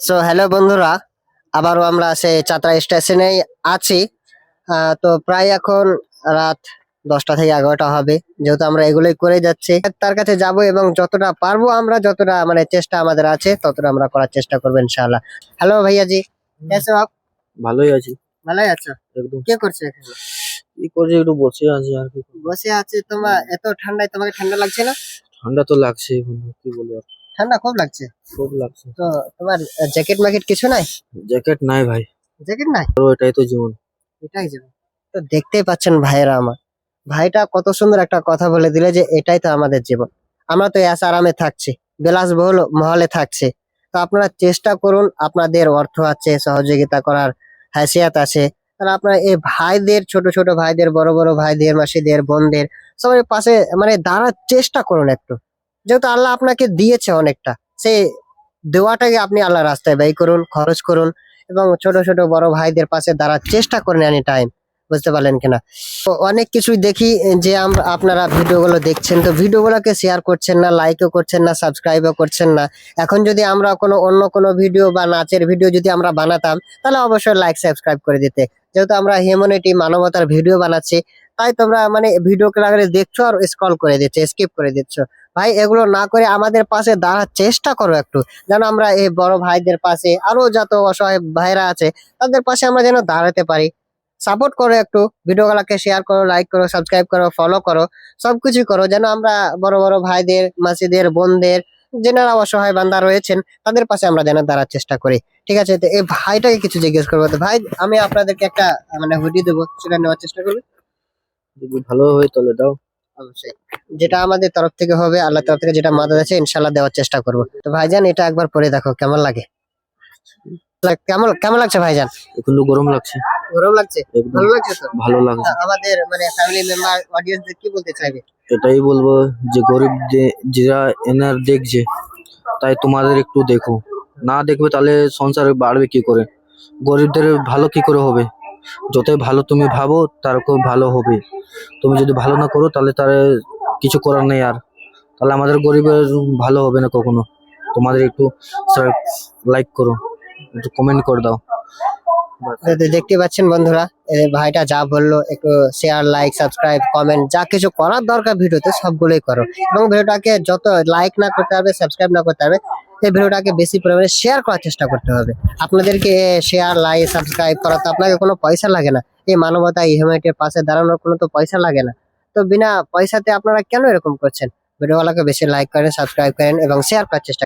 So hello বন্ধুরা আবারও আমরা সেই চাতরা স্টেশনে আছি। তো প্রায় এখন রাত দশটা থেকে এগারোটা হবে যেহেতু আমরা এগুলোই করে যাচ্ছি। তার কাছে যাব এবং যতটা পারব আমরা যতটা মানে চেষ্টা আমাদের আছে ততটা আমরা করার চেষ্টা করব ইনশাআল্লাহ। হ্যালো ভাইয়া জি কেসে আপ ভালোই আছি। ভালোই আছো? একদম। কে করছে এখানে? কি করছি একটু বসে আছি আর কি বসে আছে তোমার এত ঠান্ডায় তোমাকে ঠান্ডা লাগছে না? ঠান্ডা তো লাগছে বন্ধু কি বলব ঠান্ডা খুব লাগছে। খুব লাগছে। তো তোমার জ্যাকেট ম্যাকেট কিছু নাই? জ্যাকেট নাই ভাই। জ্যাকেট নাই? আর এটাই তো জীবন। এটাই যাবে তো দেখতেই পাচ্ছেন ভাইয়েরা আমার। ভাইটা কত সুন্দর একটা কথা বলে দিলে যে এটাই তো আমাদের জীবন। আমরা তো এস আরামে থাকছি বিলাসবহুল মহলে থাকছে। তো আপনারা চেষ্টা করুন আপনাদের অর্থ আছে সহযোগিতা করার হাসিয়াত আছে। তাহলে আপনারা এই ভাইদের ছোট ছোট ভাইদের বড় বড় ভাইদের মাসিদের বোনদের সবাই পাশে মানে দাঁড়ার চেষ্টা করুন একটু। যেহেতু আল্লাহ আপনাকে দিয়েছে অনেকটা সে দেওয়াটাকে আপনি আল্লাহ রাস্তায় ব্যয় করুন, খরচ করুন এবং ছোট ছোট, বড় ভাইদের পাশে দাঁড়ার চেষ্টা করেন এনি টাইম। বুঝতে পারলেন কিনা? তো অনেক কিছুই দেখি যে আমরা আপনারা ভিডিওগুলো দেখছেন। তো ভিডিওগুলোকে শেয়ার করছেন না লাইকও করছেন না সাবস্ক্রাইবও করছেন না। এখন যদি আমরা কোনো অন্য কোনো ভিডিও বা নাচের ভিডিও যদি আমরা বানাতাম, তাহলে অবশ্যই লাইক সাবস্ক্রাইব করে দিতে। যেহেতু আমরা হিউম্যানিটি মানবতার ভিডিও বানাচ্ছি, তাই তোমরা মানে ভিডিও লাগলে দেখছ আর স্ক্রল করে দিচ্ছ স্কিপ করে দিচ্ছ। ভাই, এগুলো না করে আমাদের পাশে দাঁড়ার চেষ্টা করো একটু, যেন আমরা এই বড় ভাইদের পাশে আরও যত অসহায় ভাইরা আছে, তাদের পাশে আমরা যেন দাঁড়াতে পারি। সাপোর্ট করো একটু ভিডিওগুলোকে শেয়ার করো লাইক করো সাবস্ক্রাইব করো ফলো করো, সবকিছু করো, যেন আমরা বড় বড় ভাইদের, মাসিদের, বোনদের যেনারা অসহায় বান্দা রয়েছেন তাদের পাশে আমরা যেন দাঁড়ার চেষ্টা করি। ঠিক আছে তো এই ভাইটাকে কিছু জিজ্ঞেস করব। ভাই আমি আপনাদেরকে একটা মানে হুডি দেবো সেটা নেওয়ার চেষ্টা করবি। যদি ভালো হয় তাহলে দাও। অবশ্যই। যেটা আমাদের তরফ থেকে হবে আল্লাহ তরফ থেকে যেটা মাদত আছে ইনশাল্লাহ দেওয়ার চেষ্টা করব। তো ভাইজান এটা একবার পরে দেখো কেমন লাগে? লাগ- কেমন কেমন লাগছে ভাইজান? তো গরম লাগছে। গরম লাগছে? ভালো লাগছে তো? ভালো লাগছে। আমাদের মানে ফ্যামিলি মেম্বার অডিয়েন্সদের কি বলতে চাইবে? এটাই বলব যে গরিব যারা এনার দেখছে তাই তোমাদের একটু দেখো। না দেখবে তাহলে সংসার বাড়বে কি করে? গরিবদের ভালো কি করে হবে? যতই ভালো তুমি ভাবো তার খুব ভালো হবে। তুমি যদি ভালো না করো তাহলে তার কিছু করার নেই আর। তাহলে আমাদের গরিবের ভালো হবে না কখনো। তোমাদের একটু লাইক করো। একটু কমেন্ট করে দাও। দেখতে পাচ্ছেন বন্ধুরা ভাইটা যা বলল, একটু শেয়ার লাইক সাবস্ক্রাইব কমেন্ট যা কিছু করার দরকার ভিডিওতে সবগুলোই করো। এবং ভিডিওটাকে যত লাইক না করতে হবে সাবস্ক্রাইব না করতে হবে, এই ভিডিওটাকে বেশি পরিমাণে শেয়ার করার চেষ্টা করতে হবে। আপনাদেরকে শেয়ার লাইক সাবস্ক্রাইব করা তো আপনাকে কোনো পয়সা লাগে না। এই মানবতা, এই হিউম্যানিটির পাশে দাঁড়ানোর কোনো তো পয়সা লাগে না। তো বিনা পয়সাতে আপনারা কেন এরকম করছেন? ভিডিওগুলোকে বেশি লাইক করেন সাবস্ক্রাইব করেন এবং শেয়ার করার চেষ্টা